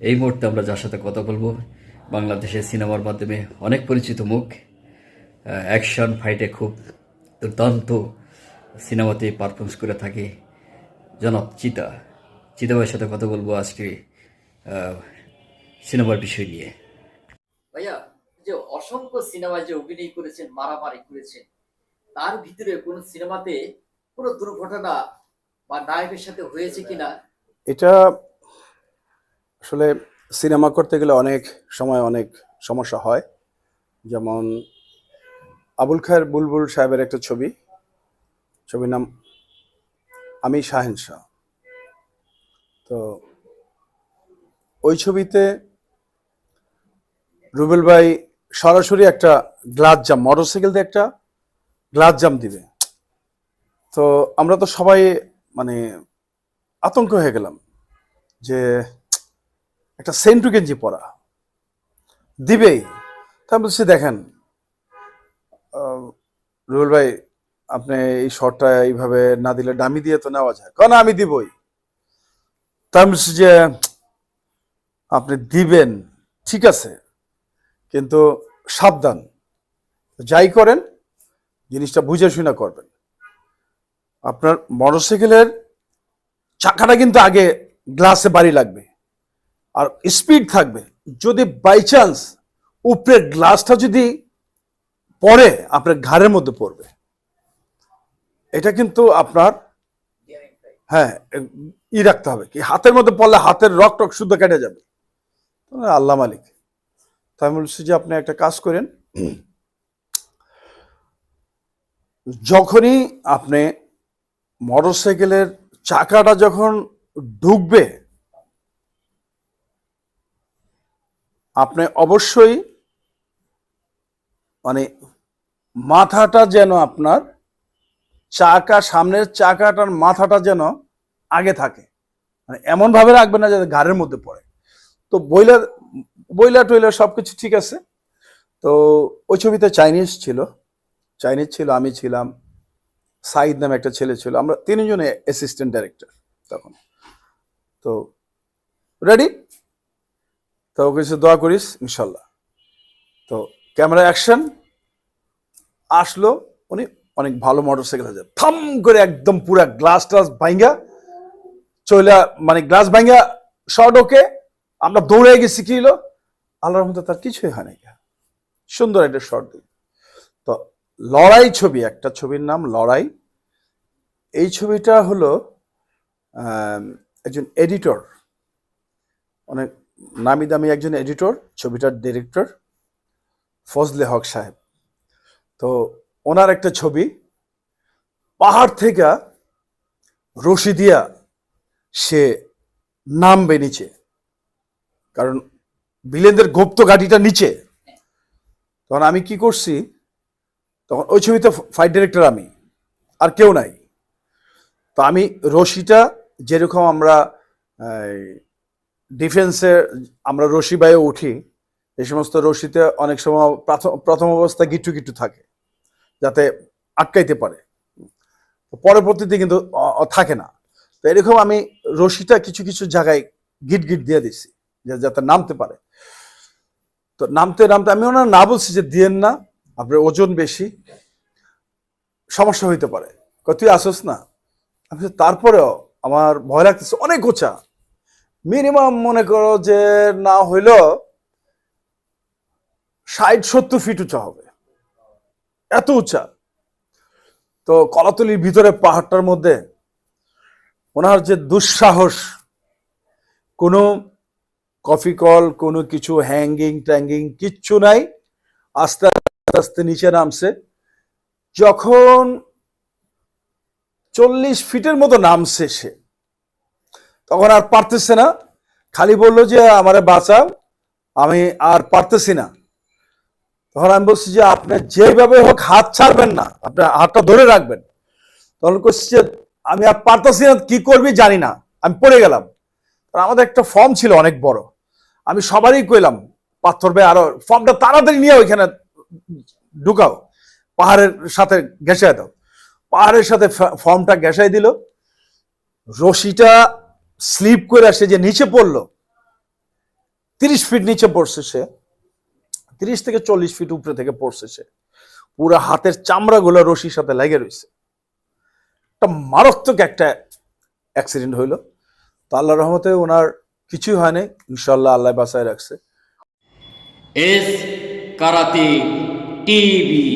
এই মুহূর্তে আমরা যার সাথে কথা বলব বাংলাদেশের সিনেমার মাধ্যমে অনেক পরিচিত মুখ অ্যাকশন ফাইটে খুব দুর্দান্ত সিনেমাতে পারফরমেন্স করে থাকে জনাব চিতা। চিতা ভাইয়ের সাথে কথা বলব আজকে আহ, সিনেমার বিষয় নিয়ে। ভাইয়া যে অসংখ্য সিনেমায় যে অভিনয় করেছেন মারামারি করেছেন তার ভিতরে কোন সিনেমাতে কোনো দুর্ঘটনা বা নায়কের সাথে হয়েছে কিনা? এটা আসলে সিনেমা করতে গেলে অনেক সময় অনেক সমস্যা হয়। যেমন আবুল খায়ের বুলবুল সাহেবের একটা ছবি। ছবির নাম আমি শাহেন শাহ। তো ওই ছবিতে রুবেল ভাই সরাসরি একটা গ্লাস জাম, মোটরসাইকেল দিয়ে একটা গ্লাস জাম দিবে। তো আমরা তো সবাই মানে আতঙ্ক হয়ে গেলাম যে একটা সেন্টু গেঞ্জি পরা। দিবেই তা বলছি, দেখেন রুবেল ভাই, আপনি এই শর্টটা এইভাবে না দিলে ডামি দিয়ে তো নেওয়া যায়। কারণ আমি দিবই? তা বলছি যে, আপনি দিবেন, ঠিক আছে, কিন্তু সাবধান। যাই করেন, জিনিসটা বুঝে শুনে করবেন। আপনার মোটরসাইকেলের চাকাটা কিন্তু আগে গ্লাসে বাড়ি লাগবে। আর স্পিড থাকবে। যদি বাই চান্স উপরের গ্লাসটা যদি পড়ে, আপনার ঘাড়ের মধ্যে পড়বে। এটা কিন্তু আপনার হ্যাঁ ই রাখতে হবে কি, হাতের মধ্যে পড়লে হাতের রক টক শুদ্ধ কেটে যাবে। আল্লাহ মালিক। তাই বলছি যে আপনি একটা কাজ করেন। যখনই আপনি মোটরসাইকেলের চাকাটা যখন ঢুকবে আপনি অবশ্যই মানে মাথাটা যেন আপনার চাকা, সামনের চাকাটার মাথাটা যেন আগে থাকে। মানে এমন ভাবে রাখবেন না যাতে ঘাড়ের মধ্যে পড়ে। তো বইলার বইলা সব কিছু ঠিক আছে। তো ওই ছবিতে চাইনিজ ছিল। চাইনিজ ছিল, আমি ছিলাম। সাইদ নামে একটা ছেলে ছিল। আমরা তিনজনে অ্যাসিস্ট্যান্ট ডাইরেক্টর তখন। তো রেডি তো কিছু দোয়া করিস, ইনশাল্লাহ। তো ক্যামেরা অ্যাকশন। আসলো, উনি অনেক ভালো মোটরসাইকেল আছে থাম করে একদম পুরা গ্লাস টাস ভাঙ্গা চইলা মানে গ্লাস ভাঙ্গা শর্ট ওকে। আমরা দৌড়ে গেছি, কি হলো আল্লাহর মধ্যে তার কিছুই হয় নাই। সুন্দর একটা শর্ট দিই তো লড়াই ছবি, একটা ছবির নাম লড়াই। এই ছবিটা হলো একজন এডিটর অনেক নামি দামি একজন এডিটর ছবিটার ডিরেক্টর ফজলে হক সাহেব। তো ওনার একটা ছবি, পাহাড় থেকে রশি দিয়া সে নামবে নিচে। কারণ বিলেনদের গুপ্ত গাড়িটা নিচে। তখন আমি কি করছি, তখন ওই ছবিতে ফাইট ডিরেক্টর আমি, আর কেউ নাই। তো আমি রশিটা যেরকম আমরা ডিফেন্সে আমরা রশি বাইয়ে উঠি, এই সমস্ত রশিতে অনেক সময় প্রাথম অবস্থা গিট্টু গিট্টু থাকে, যাতে আটকাইতে পারে। পরবর্তীতে কিন্তু থাকে না। তো এরকম আমি রশিটা কিছু কিছু জায়গায় গিট গিট দিয়ে দিছি যাতে নামতে পারে। তো নামতে নামতে আমি ওনার না বলছি যে, দিয়েন না, আপনার ওজন বেশি, সমস্যা হইতে পারে। তুই আসোস না। আমি তারপরেও আমার ভয় লাগতেছে, অনেক উঁচা মিনিমাম মনে করো যে না হইলেও ষাট, সত্তর ফিট উঁচা হবে। এত উঁচা। তো কলাতলির ভিতরে পাহাড়টার মধ্যে ওনার যে দুঃসাহস, কোনো কফি কল কোনো কিছু হ্যাঙ্গিং ট্যাঙ্গিং কিচ্ছু নাই। আস্তে আস্তে আস্তে নিচে নামছে। যখন চল্লিশ ফিটের মতো নামছে সে তখন আর পারতেছে না। খালি বলল যে, আমারে বাঁচাও, আমি আর পারতেছি না। তখন আমি বলছি যে, আপনি যেভাবে হোক হাত ছাড়বেন না, আপনি হাতটা ধরে রাখবেন। তখন করছি যে, আমি আর পারতেছি না, কি করবি জানি না, আমি পড়ে গেলাম। আমাদের একটা ফর্ম ছিল অনেক বড়। আমি সবারই কইলাম, পাথর ভাই, আরও ফর্মটা তাড়াতাড়ি নিয়ে ওইখানে ঢুকাও, পাহাড়ের সাথে ঘেঁষায় দাও। পাহাড়ের সাথে ফর্মটা ঘেঁষাই দিল। রশিটা স্লিপ করে আসে যে নিচে পড়ল, তিরিশ ফিট নিচে পড়ছে সে, তিরিশ থেকে চল্লিশ ফিট উপরে থেকে পড়ছে সে। পুরো হাতের চামড়াগুলো রশির সাথে লেগে রয়েছে একটা মারাত্মক একটা অ্যাক্সিডেন্ট হইল। তো আল্লাহ রহমতে ওনার কিছুই হয়নি ইনশাল্লাহ আল্লাহ বাসায় রাখছে। S karate TV.